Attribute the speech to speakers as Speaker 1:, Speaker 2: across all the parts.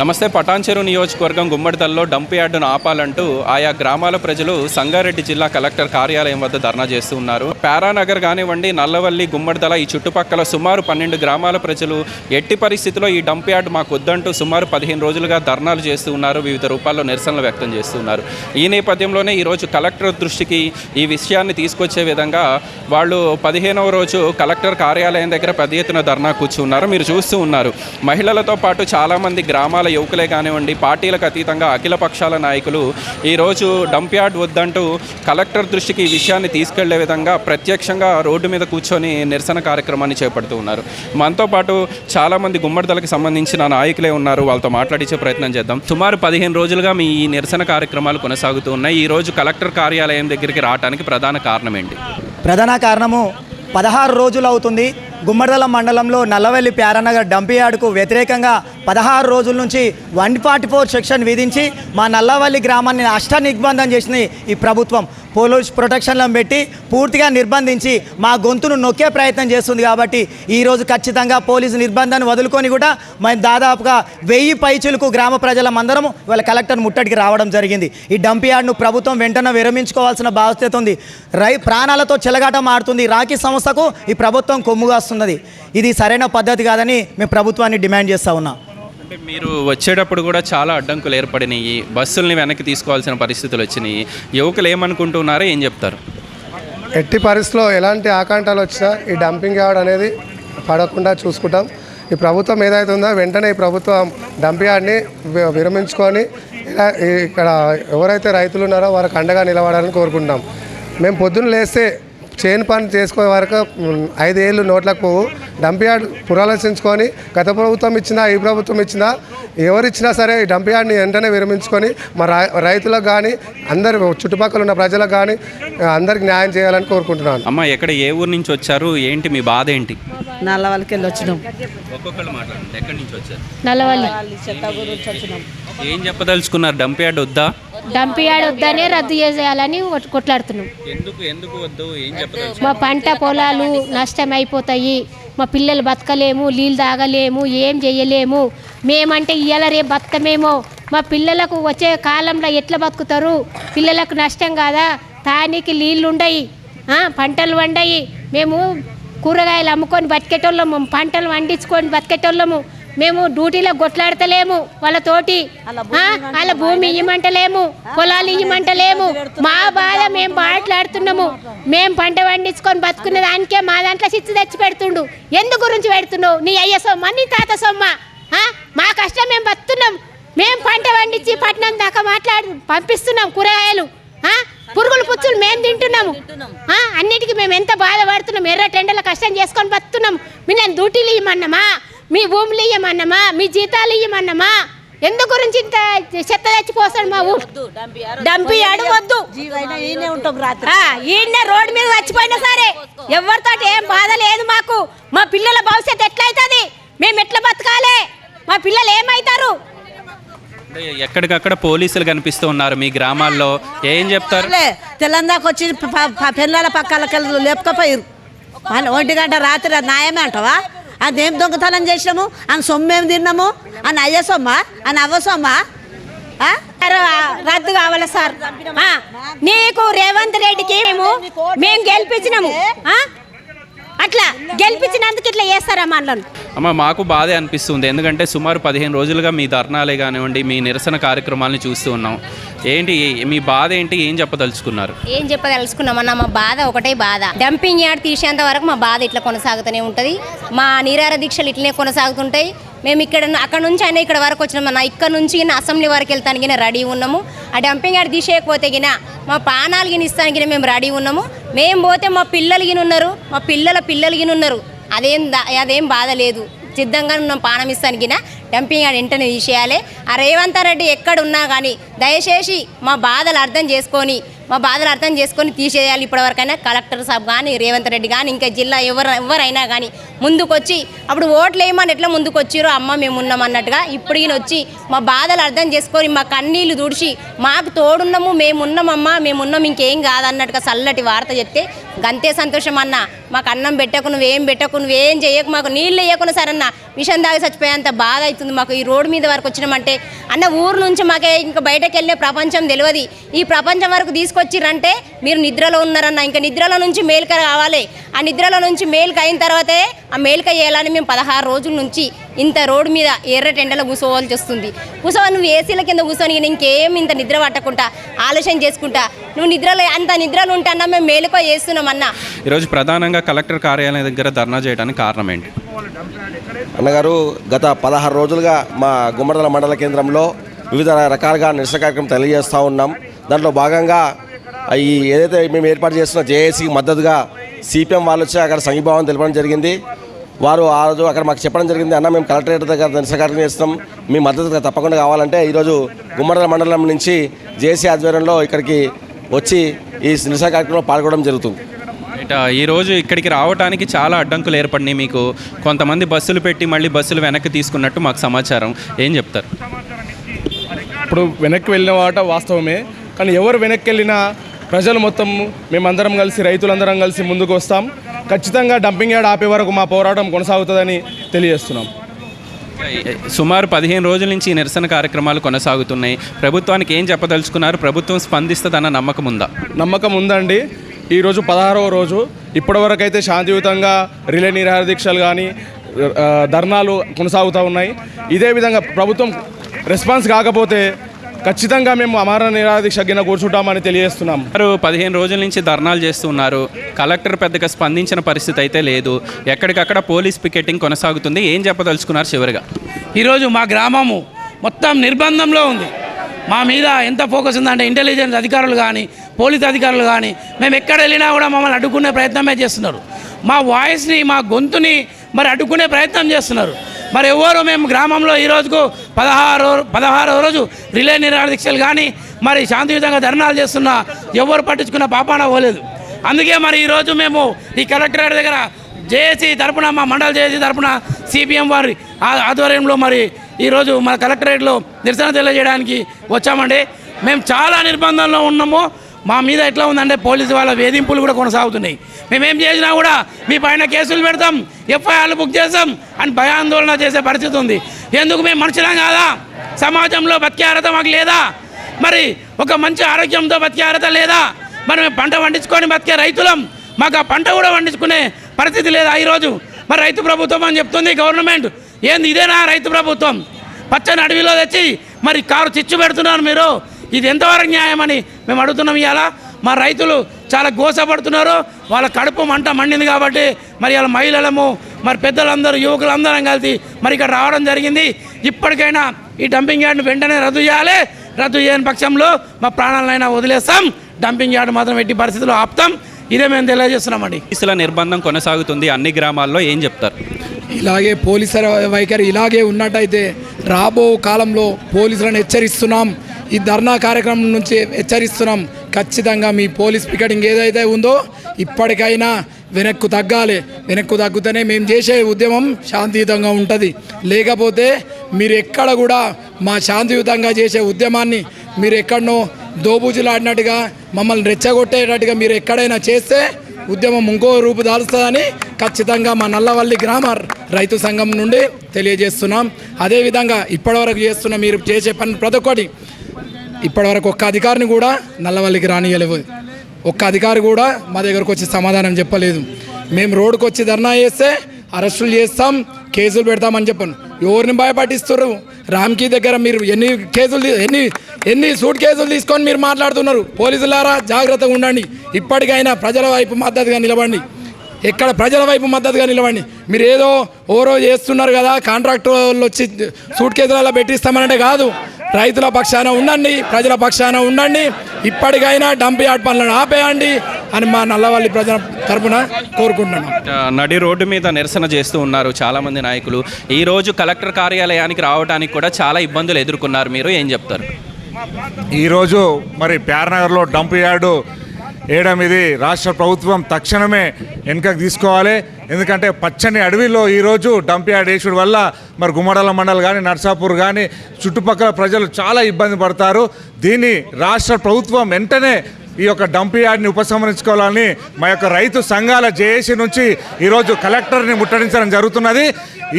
Speaker 1: నమస్తే పటాన్చెరు నియోజకవర్గం గుమ్మడిదల్లో డంప్ యార్డును ఆపాలంటూ ఆయా గ్రామాల ప్రజలు సంగారెడ్డి జిల్లా కలెక్టర్ కార్యాలయం వద్ద ధర్నా చేస్తూ ఉన్నారు. పారానగర్ కానివ్వండి నల్లవల్లి గుమ్మడిదల ఈ చుట్టుపక్కల సుమారు పన్నెండు గ్రామాల ప్రజలు ఎట్టి పరిస్థితిలో ఈ డంప్ యార్డ్ మాకు వద్దంటూ సుమారు పదిహేను రోజులుగా ధర్నాలు చేస్తూ ఉన్నారు వివిధ రూపాల్లో నిరసనలు వ్యక్తం చేస్తూ ఉన్నారు. ఈ నేపథ్యంలోనే ఈరోజు కలెక్టర్ దృష్టికి ఈ విషయాన్ని తీసుకొచ్చే విధంగా వాళ్ళు పదిహేనవ రోజు కలెక్టర్ కార్యాలయం దగ్గర పెద్ద ఎత్తున ధర్నా కూర్చున్నారు. మీరు చూస్తూ ఉన్నారు. మహిళలతో పాటు చాలామంది గ్రామాల యువకులే కానివ్వండి పార్టీలకు అతీతంగా అఖిల పక్షాల నాయకులు ఈరోజు డంప్ యార్డ్ వద్దంటూ కలెక్టర్ దృష్టికి ఈ విషయాన్ని తీసుకెళ్ళే విధంగా ప్రత్యక్షంగా రోడ్డు మీద కూర్చొని నిరసన కార్యక్రమాన్ని చేపడుతూ ఉన్నారు. మనతో పాటు చాలామంది గుమ్మడిదలకు సంబంధించిన నాయకులే ఉన్నారు. వాళ్ళతో మాట్లాడించే ప్రయత్నం చేద్దాం. సుమారు పదిహేను రోజులుగా మీ ఈ నిరసన కార్యక్రమాలు కొనసాగుతూ ఉన్నాయి. ఈ రోజు కలెక్టర్ కార్యాలయం దగ్గరికి రావడానికి ప్రధాన కారణం ఏంటి
Speaker 2: ప్రధాన కారణము పదహారు రోజులు అవుతుంది. గుమ్మడల మండలంలో నల్లవెల్లి ప్యారనగర్ డంపియార్డుకు వ్యతిరేకంగా పదహారు రోజుల నుంచి వన్ ఫార్టీ ఫోర్ సెక్షన్ విధించి మా నల్లవల్లి గ్రామాన్ని అష్ట నిర్బంధం చేసింది ఈ ప్రభుత్వం. పోలీస్ ప్రొటెక్షన్లను పెట్టి పూర్తిగా నిర్బంధించి మా గొంతును నొక్కే ప్రయత్నం చేస్తుంది కాబట్టి ఈరోజు ఖచ్చితంగా పోలీసు నిర్బంధాన్ని వదులుకొని కూడా మేము దాదాపుగా వెయ్యి పైచులకు గ్రామ ప్రజలమందరం వాళ్ళ కలెక్టర్ ముట్టడికి రావడం జరిగింది. ఈ డంప్ యార్డ్ను ప్రభుత్వం వెంటనే విరమించుకోవాల్సిన బాధ్యత ఉంది. రై ప్రాణాలతో చెలగాట మారుతుంది రాఖీ సంస్థకు ఈ ప్రభుత్వం కొమ్ముగాస్తున్నది ఇది సరైన పద్ధతి కాదని మేము ప్రభుత్వాన్ని డిమాండ్ చేస్తూ ఉన్నాం.
Speaker 1: అంటే మీరు వచ్చేటప్పుడు కూడా చాలా అడ్డంకులు ఏర్పడినాయి. బస్సుల్ని వెనక్కి తీసుకోవాల్సిన పరిస్థితులు వచ్చినాయి. యువకులు ఏమనుకుంటున్నారో ఏం చెప్తారు?
Speaker 3: ఎట్టి పరిస్థితిలో ఎలాంటి ఆకాంక్షలు వచ్చినా ఈ డంపింగ్ యార్డ్ అనేది పడకుండా చూసుకుంటాం. ఈ ప్రభుత్వం ఏదైతే ఉందో వెంటనే ఈ ప్రభుత్వం డంపింగ్ యార్డ్ని వి- విరమించుకొని ఇలా ఇక్కడ ఎవరైతే రైతులు ఉన్నారో వారికి అండగా నిలబడాలని కోరుకుంటున్నాం. మేము పొద్దున్న లేస్తే చేను పని చేసుకునే వరకు ఐదేళ్ళు నోట్లకు పోవు. డంప్ యార్డ్ పునరాలోచించుకొని గత ప్రభుత్వం ఇచ్చిందా ఈ ప్రభుత్వం ఇచ్చినా సరే ఈ డంప్ యార్డ్ని వెంటనే విరమించుకొని మా రై- రైతులకు కానీ అందరు చుట్టుపక్కల ఉన్న ప్రజలకు కానీ అందరికి న్యాయం చేయాలని కోరుకుంటున్నాను.
Speaker 1: అమ్మ ఎక్కడ ఏ ఊరు నుంచి వచ్చారు? ఏంటి మీ బాధ ఏంటి?
Speaker 4: నల్లవల్లికి వెళ్ళి వచ్చినాం.
Speaker 1: ఒక్కొక్కరు మాట్లాడండి. ఎక్కడి నుంచి వచ్చారు?
Speaker 5: నల్లవల్లి.
Speaker 1: ఏం చెప్పదలుచుకున్నారు? డంప్ యార్డ్ వద్దా?
Speaker 5: డంప్ యార్డ్ వద్దనే రద్దు చేసేయాలని కొట్- కొట్లాడుతున్నాం.
Speaker 1: ఎందుకు ఎందుకు వద్దు? ఏం చెప్పదలుచు
Speaker 5: మా పంట పొలాలు నష్టం అయిపోతాయి మా పిల్లలు బతకలేము నీళ్ళు తాగలేము ఏం చెయ్యలేము. మేమంటే ఇవాళ రేపు బతకమేమో. మా పిల్లలకు వచ్చే కాలంలో ఎట్లా బతుకుతారు? పిల్లలకు నష్టం కాదా? తానికి నీళ్ళు ఉండయి పంటలు వండయి మేము కూరగాయలు అమ్ముకొని బతికేటోళ్ళము పంటలు వండించుకొని బతికేటోళ్ళము. మేము డ్యూటీలో కొట్లాడతలేము వాళ్ళతోటి వాళ్ళ భూమి ఇయ్యమంటలేము పొలాలు ఇయ్యమంటలేము మా బాధ మేము మాట్లాడుతున్నాము. మేము పంట పండించుకొని బతుకున్న దానికే మా దాంట్లో చిచ్చు తెచ్చి పెడుతుండు ఎందు గురించి పెడుతున్నావు? నీ అయ్య సొమ్మ నీ తాత సొమ్మ? మా కష్టం మేము బతున్నాం మేము పంట పండించి పట్నం దాకా మాట్లాడు పంపిస్తున్నాం కూరగాయలు? పురుగులు పుచ్చులు మేము తింటున్నాము? అన్నిటికీ మేము ఎంత బాధపడుతున్నాం? ఎర్ర టెండల కష్టం చేసుకొని బతున్నాం మీ నేను డ్యూటీలు ఇవ్వమన్నామా మీ భూములు ఇవ్వమన్నామా మీ జీతాలు ఇవ్వమన్నామా ఎందు గురించి ఇంత చెత్త తెచ్చిపోస్తాడు మా ఊరు? డంపి వద్దు.
Speaker 4: ఈయనే ఉంటాం రాత్రి.
Speaker 5: ఆ, ఈయన్నే రోడ్డు మీద చచ్చిపోయినా సరే ఎవరితో ఏం బాధ లేదు మాకు. మా పిల్లల భవిష్యత్తు ఎట్లయితుంది? మేము ఎట్లా బతకాలి? మా పిల్లలు ఏమవుతారు
Speaker 1: ఎక్కడికక్కడ పోలీసులు కనిపిస్తూ ఉన్నారు మీ గ్రామాల్లో. ఏం చెప్తారు?
Speaker 4: లే, తెల్లందాక వచ్చి పిల్లల పక్కలకి లేపకపోయారు ఒంటి గంట రాత్రి అది న్యాయమే అంటావా? అదేం దొంగతనం చేసినాము? అని సొమ్ము తిన్నాము? అని అయ్య సొమ్మ? అని అవ్వ సొమ్మ?
Speaker 5: రద్దు కావాలి సార్? నీకు రేవంత్ రెడ్డికి మేము మేము గెలిపించినాము. అట్లా గెలిపించినందుకు ఇట్లా చేస్తారా మనలను?
Speaker 1: అమ్మ మాకు బాధే అనిపిస్తుంది. ఎందుకంటే సుమారు పదిహేను రోజులుగా మీ ధర్నాలే కానివ్వండి మీ నిరసన కార్యక్రమాలను చూస్తూ ఉన్నాం. ఏంటి మీ బాధ ఏంటి? ఏం చెప్పదలుచుకున్నారు?
Speaker 6: ఏం చెప్పదలుచుకున్నామన్న మా బాధ ఒకటే బాధ. డంపింగ్ యార్డ్ తీసేంత వరకు మా బాధ ఇట్లా కొనసాగుతూనే ఉంటుంది. మా నిరార దీక్షలు ఇట్లనే కొనసాగుతుంటాయి. మేము ఇక్కడ అక్కడ నుంచి అయినా ఇక్కడ వరకు వచ్చినామన్న ఇక్కడ నుంచి గిన అసెంబ్లీ వరకు వెళ్తానికి గిన రెడీ ఉన్నాము. ఆ డంపింగ్ యార్డ్ తీసేయకపోతే గిన మా పానాలు గిన ఇస్తానికి గిన మేము రెడీ ఉన్నాము. మేము పోతే మా పిల్లలు గిన ఉన్నారు. మా పిల్లల పిల్లలు గిన ఉన్నారు. అదేం దా- అదేం బాధ లేదు. సిద్ధంగా ఉన్నాం పానం ఇస్తానికి డంపింగ్ యార్డ్ వెంటనే తీసేయాలి. ఆ రేవంత్ రెడ్డి ఎక్కడున్నా కానీ దయచేసి మా బాధలు అర్థం చేసుకొని మా బాధలు అర్థం చేసుకొని తీసేయాలి ఇప్పటివరకైనా. కలెక్టర్ సాబ్ కానీ రేవంత్ రెడ్డి కానీ ఇంకా జిల్లా ఎవరు ఎవరైనా కానీ ముందుకొచ్చి అప్పుడు ఓట్లు వేయమని ఎట్లా ముందుకు అమ్మ మేము ఉన్నాం అన్నట్టుగా ఇప్పుడు ఈయన వచ్చి మా బాధలు అర్థం చేసుకొని మా కన్నీళ్ళు తుడిచి మాకు తోడున్నాము మేము ఉన్నామమ్మా మేము ఉన్నాం ఇంకేం కాదన్నట్టుగా చల్లటి వార్త చెప్తే గంతే సంతోషం అన్న మాకు అన్నం పెట్టకు నువ్వేం పెట్టకు నువ్వేం చేయకు మాకు నీళ్ళు వేయకుండా సరన్న విషం దాగి చచ్చిపోయేంత బాధ అవుతుంది మాకు ఈ రోడ్డు మీద వరకు వచ్చినామంటే అన్న ఊరు నుంచి మాకే ఇంకా బయటకు వెళ్ళే ప్రపంచం తెలియదు. ఈ ప్రపంచం వరకు తీసుకొచ్చిరంటే మీరు నిద్రలో ఉన్నారన్న ఇంకా నిద్రలో నుంచి మేలుక రావాలి. ఆ నిద్రలో నుంచి మేలుక అయిన తర్వాతే ఆ మేలుక చేయాలని మేము పదహారు రోజుల నుంచి ఇంత రోడ్డు మీద ఎర్ర టెండలో కూర్చోవాల్సి వస్తుంది. కూర్చోవాలి నువ్వు ఏసీల కింద కూర్చొని ఇక ఇంకేం ఇంత నిద్ర పట్టకుండా ఆలోచన చేసుకుంటా. నువ్వు నిద్రలో అంత నిద్రలు ఉంటన్నా మేము మేలుకో చేస్తున్నామన్నా
Speaker 1: ఈరోజు ప్రధానంగా కలెక్టర్ కార్యాలయం దగ్గర ధర్నా చేయడానికి కారణం ఏంటి?
Speaker 7: అన్నగారు గత పదహారు రోజులుగా మా గుమ్మడల మండల కేంద్రంలో వివిధ రకాలుగా నిరసన కార్యక్రమం తెలియజేస్తూ ఉన్నాం. దాంట్లో భాగంగా ఈ ఏదైతే మేము ఏర్పాటు చేస్తున్న జేఏసీకి మద్దతుగా సిపిఎం వాళ్ళు వచ్చి అక్కడ సంఘీభావం తెలపడం జరిగింది. వారు ఆ రోజు అక్కడ మాకు చెప్పడం జరిగింది అన్న మేము కలెక్టరేట్ దగ్గర నిరసన కార్యక్రమం చేస్తున్నాం. మీ మద్దతు తప్పకుండా కావాలంటే ఈరోజు గుమ్మడల మండలం నుంచి జేఏసీ ఆధ్వర్యంలో ఇక్కడికి వచ్చి ఈ నిరసన కార్యక్రమంలో పాల్గొనడం జరుగుతుంది.
Speaker 1: ఈరోజు ఇక్కడికి రావడానికి చాలా అడ్డంకులు ఏర్పడినాయి మీకు. కొంతమంది బస్సులు పెట్టి మళ్ళీ బస్సులు వెనక్కి తీసుకున్నట్టు మాకు సమాచారం. ఏం చెప్తారు?
Speaker 8: ఇప్పుడు వెనక్కి వెళ్ళిన వాట వాస్తవమే. కానీ ఎవరు వెనక్కి వెళ్ళినా ప్రజలు మొత్తం మేమందరం కలిసి రైతులందరం కలిసి ముందుకు వస్తాం. ఖచ్చితంగా డంపింగ్ యార్డ్ ఆపే వరకు మా పోరాటం కొనసాగుతుందని తెలియజేస్తున్నాం.
Speaker 1: సుమారు పదిహేను రోజుల నుంచి ఈ నిరసన కార్యక్రమాలు కొనసాగుతున్నాయి. ప్రభుత్వానికి ఏం చెప్పదలుచుకున్నారు? ప్రభుత్వం స్పందిస్తుందన్న నమ్మకం ఉందా?
Speaker 8: నమ్మకం ఉందండి. ఈరోజు పదహారవ రోజు. ఇప్పటివరకు అయితే శాంతియుతంగా రిలే నిరాహార దీక్షలు కానీ ధర్నాలు కొనసాగుతూ ఉన్నాయి. ఇదే విధంగా ప్రభుత్వం రెస్పాన్స్ కాకపోతే ఖచ్చితంగా మేము అమర దీక్ష కింద కూర్చుంటామని తెలియజేస్తున్నాం.
Speaker 1: వారు పదిహేను రోజుల నుంచి ధర్నాలు చేస్తున్నారు కలెక్టర్ పెద్దగా స్పందించిన పరిస్థితి అయితే లేదు. ఎక్కడికక్కడ పోలీస్ పికెటింగ్ కొనసాగుతుంది. ఏం చెప్పదలుచుకున్నారు చివరిగా?
Speaker 9: ఈరోజు మా గ్రామము మొత్తం నిర్బంధంలో ఉంది. మా మీద ఎంత ఫోకస్ ఉందంటే ఇంటెలిజెన్స్ అధికారులు కానీ పోలీస్ అధికారులు కానీ మేము ఎక్కడ వెళ్ళినా కూడా మమ్మల్ని అడ్డుకునే ప్రయత్నమే చేస్తున్నారు. మా వాయిస్ని మా గొంతుని మరి అడ్డుకునే ప్రయత్నం చేస్తున్నారు. మరి ఎవరు మేము గ్రామంలో ఈ రోజుకు పదహారు పదహారో రోజు రిలే నిరాహార కానీ మరి శాంతియుతంగా ధర్నాలు చేస్తున్నా ఎవరు పట్టించుకున్న పాపాన పోలేదు. అందుకే మరి ఈరోజు మేము ఈ కలెక్టరేట్ దగ్గర జేఏసీ తరపున మా మండల జేఏసీ తరపున సిపిఎం వారి ఆ- ఆధ్వర్యంలో మరి ఈరోజు మన కలెక్టరేట్లో నిరసన తెలియజేయడానికి వచ్చామండి. మేము చాలా నిర్బంధంలో ఉన్నాము. మా మీద ఎట్లా ఉందంటే పోలీసు వాళ్ళ వేధింపులు కూడా కొనసాగుతున్నాయి. మేమేం చేసినా కూడా మీ పైన కేసులు పెడతాం ఎఫ్ఐఆర్లు బుక్ చేస్తాం అని భయాందోళన చేసే పరిస్థితి ఉంది. ఎందుకు మేము మనుషులం కాదా? సమాజంలో బతికే అర్హత మాకు లేదా? మరి ఒక మంచి ఆరోగ్యంతో బతికే అర్హత లేదా? మరి మేము పంట పండించుకొని బతికే రైతులం. మాకు ఆ పంట కూడా పండించుకునే పరిస్థితి లేదా ఈరోజు? మరి రైతు ప్రభుత్వం అని చెప్తుంది గవర్నమెంట్. ఏంది ఇదేనా రైతు ప్రభుత్వం? పచ్చని అడవిలో తెచ్చి మరి కారు చిచ్చు పెడుతున్నారు మీరు. ఇది ఎంతవరకు న్యాయమని మేము అడుగుతున్నాం ఇవాళ. మా రైతులు చాలా గోసపడుతున్నారు. వాళ్ళ కడుపు మంట మండింది కాబట్టి మరి వాళ్ళ మహిళలము మరి పెద్దలందరూ యువకులందరం కలిసి మరి ఇక్కడ రావడం జరిగింది. ఇప్పటికైనా ఈ డంపింగ్ యార్డ్ను వెంటనే రద్దు చేయాలి. రద్దు చేయని పక్షంలో మా ప్రాణాలైనా వదిలేస్తాం. డంపింగ్ యార్డ్ మాత్రం ఎట్టి పరిస్థితుల్లో ఆపుతాం. ఇదే మేము తెలియజేస్తున్నామండి.
Speaker 1: పోలీసుల నిర్బంధం కొనసాగుతుంది. అన్ని గ్రామాల్లో ఏం చెప్తారు?
Speaker 10: ఇలాగే పోలీసుల వైఖరి ఇలాగే ఉన్నట్టయితే రాబో కాలంలో పోలీసులను హెచ్చరిస్తున్నాం. ఈ ధర్నా కార్యక్రమం నుంచి హెచ్చరిస్తున్నాం. ఖచ్చితంగా మీ పోలీస్ పికెటింగ్ ఏదైతే ఉందో ఇప్పటికైనా వెనక్కు తగ్గాలి. వెనక్కు తగ్గితేనే మేము చేసే ఉద్యమం శాంతియుతంగా ఉంటుంది. లేకపోతే మీరు ఎక్కడ కూడా మా శాంతియుతంగా చేసే ఉద్యమాన్ని మీరు ఎక్కడనో దోబూజులాడినట్టుగా మమ్మల్ని రెచ్చగొట్టేటట్టుగా మీరు ఎక్కడైనా చేస్తే ఉద్యమం ఇంకో రూపు దాల్స్తుందని ఖచ్చితంగా మా నల్లవల్లి గ్రామ రైతు సంఘం నుండి తెలియజేస్తున్నాం. అదేవిధంగా ఇప్పటివరకు చేస్తున్న మీరు చేసే పని ప్రతి ఒక్కటి ఇప్పటివరకు ఒక్క అధికారిని కూడా నల్లవల్లికి రానియలేవు ఒక్క అధికారి కూడా మా దగ్గరకు వచ్చి సమాధానం చెప్పలేదు. మేము రోడ్డుకు వచ్చి ధర్నా చేస్తే అరెస్టులు చేస్తాం కేసులు పెడతామని చెప్పాను. ఎవరిని భయపట్టిస్తున్నారు రామ్కి దగ్గర మీరు ఎన్ని కేసులు ఎన్ని ఎన్ని సూట్ కేసులు తీసుకొని మీరు మాట్లాడుతున్నారు? పోలీసులారా జాగ్రత్తగా ఉండండి. ఇప్పటికైనా ప్రజల వైపు మద్దతుగా నిలబండి ఎక్కడ ప్రజల వైపు మద్దతుగా నిలవండి. మీరు ఏదో ఓరో చేస్తున్నారు కదా కాంట్రాక్టర్ వాళ్ళు వచ్చి సూట్ కేసులలో పెట్టిస్తామనంటే కాదు. రైతుల పక్షాన ఉండండి ప్రజల పక్షాన ఉండండి. ఇప్పటికైనా డంప్ యార్డ్ పనులను ఆపేయండి అని మా నల్లవల్లి ప్రజల తరపున కోరుకుంటున్నాను.
Speaker 1: నడి రోడ్డు మీద నిరసన చేస్తూ ఉన్నారు చాలామంది నాయకులు. ఈ రోజు కలెక్టర్ కార్యాలయానికి రావడానికి కూడా చాలా ఇబ్బందులు ఎదుర్కొన్నారు. మీరు ఏం చెప్తారు?
Speaker 11: ఈరోజు మరి ప్యారనగర్లో డంప్ యార్డు వేయడం ఇది రాష్ట్ర ప్రభుత్వం తక్షణమే వెనుకకు తీసుకోవాలి. ఎందుకంటే పచ్చని అడవిలో ఈరోజు డంప్ యార్డ్ వేసుడు వల్ల మరి గుమ్మడాల మండల్ కానీ నర్సాపూర్ కానీ చుట్టుపక్కల ప్రజలు చాలా ఇబ్బంది పడతారు. దీన్ని రాష్ట్ర ప్రభుత్వం వెంటనే ఈ యొక్క డంప్ యార్డ్ని ఉపసంహరించుకోవాలని మా యొక్క రైతు సంఘాల జేఏసీ నుంచి ఈరోజు కలెక్టర్ని ముట్టడించడం జరుగుతున్నది.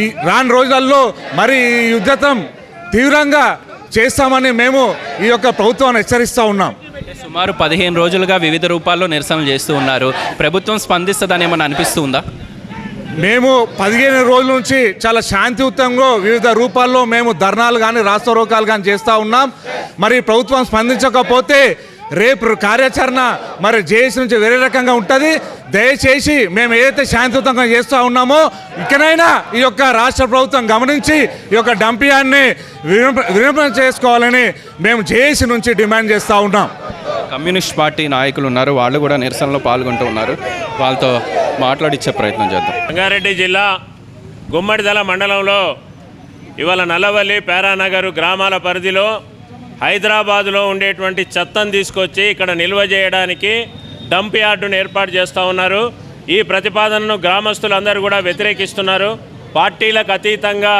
Speaker 11: ఈ రాను రోజులలో మరి ఈ యుద్ధతం తీవ్రంగా చేస్తామని మేము ఈ యొక్క ప్రభుత్వాన్ని హెచ్చరిస్తూ ఉన్నాం.
Speaker 1: సుమారు పదిహేను రోజులుగా వివిధ రూపాల్లో నిరసనలు చేస్తూ ఉన్నారు. ప్రభుత్వం స్పందిస్తుందని ఏమన్నా అనిపిస్తుందా?
Speaker 11: మేము పదిహేను రోజుల నుంచి చాలా శాంతియుతంగా వివిధ రూపాల్లో మేము ధర్నాలు కానీ రాస్తారోకాలు కానీ చేస్తూ ఉన్నాం. మరి ప్రభుత్వం స్పందించకపోతే రేపు కార్యాచరణ మరి జేఏసీ నుంచి వేరే రకంగా ఉంటుంది. దయచేసి మేము ఏదైతే శాంతియుతంగా చేస్తూ ఉన్నామో ఇకనైనా ఈ యొక్క రాష్ట్ర ప్రభుత్వం గమనించి ఈ యొక్క డంపియాన్ని విరమ చేసుకోవాలని మేము జేఏసీ నుంచి డిమాండ్ చేస్తూ ఉన్నాం.
Speaker 1: కమ్యూనిస్ట్ పార్టీ నాయకులు ఉన్నారు. వాళ్ళు కూడా నిరసనలో పాల్గొంటూ ఉన్నారు. వాళ్ళతో మాట్లాడిచ్చే ప్రయత్నం చేద్దాం.
Speaker 12: రంగారెడ్డి జిల్లా గుమ్మడిదల మండలంలో ఇవాళ నల్లవల్లి పేరానగర్ గ్రామాల పరిధిలో హైదరాబాదులో ఉండేటువంటి చెత్తను తీసుకొచ్చి ఇక్కడ నిల్వ చేయడానికి డంప్ యార్డును ఏర్పాటు చేస్తూ ఉన్నారు. ఈ ప్రతిపాదనను గ్రామస్తులందరూ కూడా వ్యతిరేకిస్తున్నారు. పార్టీలకు అతీతంగా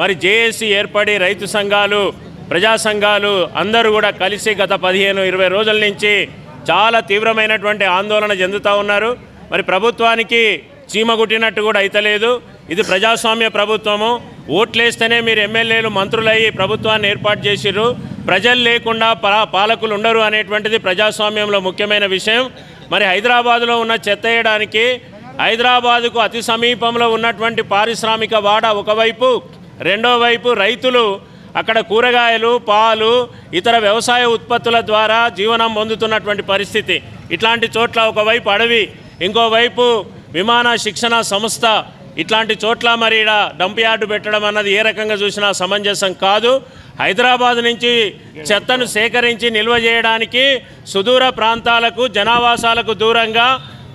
Speaker 12: మరి జేఏసీ ఏర్పడి రైతు సంఘాలు ప్రజా సంఘాలు అందరూ కూడా కలిసి గత పదిహేను ఇరవై రోజుల నుంచి చాలా తీవ్రమైనటువంటి ఆందోళన చెందుతూ ఉన్నారు. మరి ప్రభుత్వానికి చీమ కుట్టినట్టు కూడా అయితలేదు. ఇది ప్రజాస్వామ్య ప్రభుత్వము. ఓట్లేస్తేనే మీరు ఎమ్మెల్యేలు మంత్రులయ్యి ప్రభుత్వాన్ని ఏర్పాటు చేసిర్రు. ప్రజలు లేకుండా పాలకులు ఉండరు అనేటువంటిది ప్రజాస్వామ్యంలో ముఖ్యమైన విషయం. మరి హైదరాబాదులో ఉన్న చెత్త వేయడానికి హైదరాబాదుకు అతి సమీపంలో ఉన్నటువంటి పారిశ్రామిక వాడ ఒకవైపు రెండో వైపు రైతులు అక్కడ కూరగాయలు పాలు ఇతర వ్యవసాయ ఉత్పత్తుల ద్వారా జీవనం పొందుతున్నటువంటి పరిస్థితి. ఇట్లాంటి చోట్ల ఒకవైపు అడవి ఇంకోవైపు విమాన శిక్షణ సంస్థ ఇట్లాంటి చోట్ల మరి డంప్ యార్డు పెట్టడం అన్నది ఏ రకంగా చూసినా సమంజసం కాదు. హైదరాబాద్ నుంచి చెత్తను సేకరించి నిల్వ చేయడానికి సుదూర ప్రాంతాలకు జనావాసాలకు దూరంగా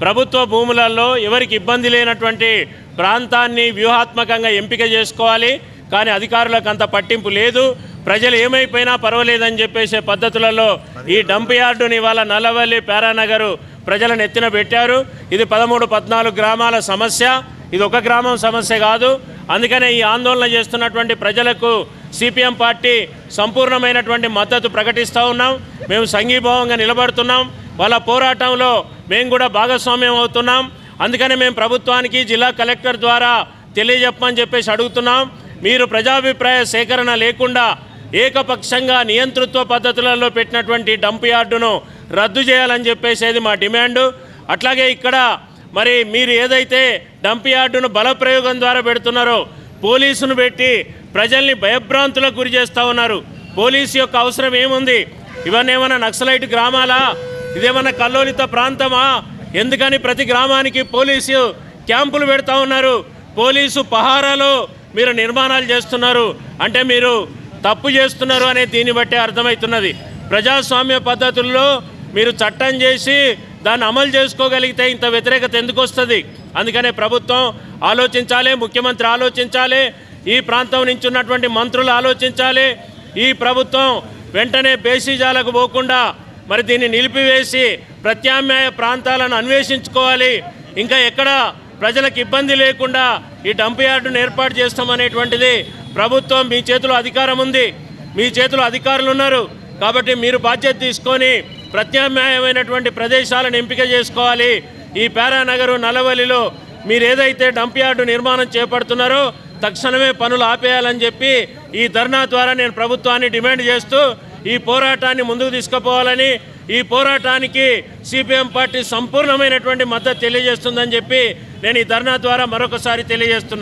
Speaker 12: ప్రభుత్వ భూములలో ఎవరికి ఇబ్బంది లేనటువంటి ప్రాంతాన్ని వ్యూహాత్మకంగా ఎంపిక చేసుకోవాలి. కానీ అధికారులకు అంత పట్టింపు లేదు. ప్రజలు ఏమైపోయినా పర్వాలేదని చెప్పేసే పద్ధతులలో ఈ డంప్ యార్డుని ఇవాళ నల్లవల్లి పారానగరు ప్రజలను ఎత్తిన పెట్టారు. ఇది పదమూడు పద్నాలుగు గ్రామాల సమస్య. ఇది ఒక గ్రామం సమస్య కాదు. అందుకనే ఈ ఆందోళన చేస్తున్నటువంటి ప్రజలకు సిపిఎం పార్టీ సంపూర్ణమైనటువంటి మద్దతు ప్రకటిస్తూ ఉన్నాం. మేము సంఘీభావంగా నిలబడుతున్నాం. వాళ్ళ పోరాటంలో మేము కూడా భాగస్వామ్యం అవుతున్నాం. అందుకనే మేము ప్రభుత్వానికి జిల్లా కలెక్టర్ ద్వారా తెలియజెప్పమని చెప్పేసి అడుగుతున్నాం. మీరు ప్రజాభిప్రాయ సేకరణ లేకుండా ఏకపక్షంగా నియంతృత్వ పద్ధతులలో పెట్టినటువంటి డంప్ యార్డును రద్దు చేయాలని చెప్పేసేది మా డిమాండు. అట్లాగే ఇక్కడ మరి మీరు ఏదైతే డంప్ యార్డును బలప్రయోగం ద్వారా పెడుతున్నారో పోలీసును పెట్టి ప్రజల్ని భయభ్రాంతులకు గురి చేస్తూ ఉన్నారు. పోలీసు యొక్క అవసరం ఏముంది? ఇవన్నీ ఏమైనా నక్సలైట్ గ్రామాలా? ఇదేమన్నా కల్లోలిత ప్రాంతమా? ఎందుకని ప్రతి గ్రామానికి పోలీసు క్యాంపులు పెడతా ఉన్నారు? పోలీసు పహారాలో మీరు నిర్మాణాలు చేస్తున్నారు. అంటే మీరు తప్పు చేస్తున్నారు అనే దీన్ని బట్టే అర్థమవుతున్నది. ప్రజాస్వామ్య పద్ధతుల్లో మీరు చట్టం చేసి దాన్ని అమలు చేసుకోగలిగితే ఇంత వ్యతిరేకత ఎందుకు వస్తుంది? అందుకనే ప్రభుత్వం ఆలోచించాలి ముఖ్యమంత్రి ఆలోచించాలి ఈ ప్రాంతం నుంచి ఉన్నటువంటి మంత్రులు ఆలోచించాలి ఈ ప్రభుత్వం వెంటనే బేసిజాలకు పోకుండా మరి దీన్ని నిలిపివేసి ప్రత్యామ్నాయ ప్రాంతాలను అన్వేషించుకోవాలి. ఇంకా ఎక్కడ ప్రజలకు ఇబ్బంది లేకుండా ఈ డంప్ యార్డును ఏర్పాటు చేస్తామనేటువంటిది ప్రభుత్వం మీ చేతిలో అధికారం ఉంది. మీ చేతిలో అధికారులు ఉన్నారు. కాబట్టి మీరు బాధ్యత తీసుకొని ప్రత్యామ్నాయమైనటువంటి ప్రదేశాలను ఎంపిక చేసుకోవాలి. ఈ పారానగరు నలవలిలో మీరు ఏదైతే డంప్ యార్డు నిర్మాణం చేపడుతున్నారో తక్షణమే పనులు ఆపేయాలని చెప్పి ఈ ధర్నా ద్వారా నేను ప్రభుత్వాన్ని డిమాండ్ చేస్తూ ఈ పోరాటాన్ని ముందుకు తీసుకుపోవాలని ఈ పోరాటానికి సిపిఎం పార్టీ సంపూర్ణమైనటువంటి మద్దతు తెలియజేస్తుందని చెప్పి నేను ఈ ధర్నా ద్వారా మరొకసారి తెలియజేస్తున్నాను.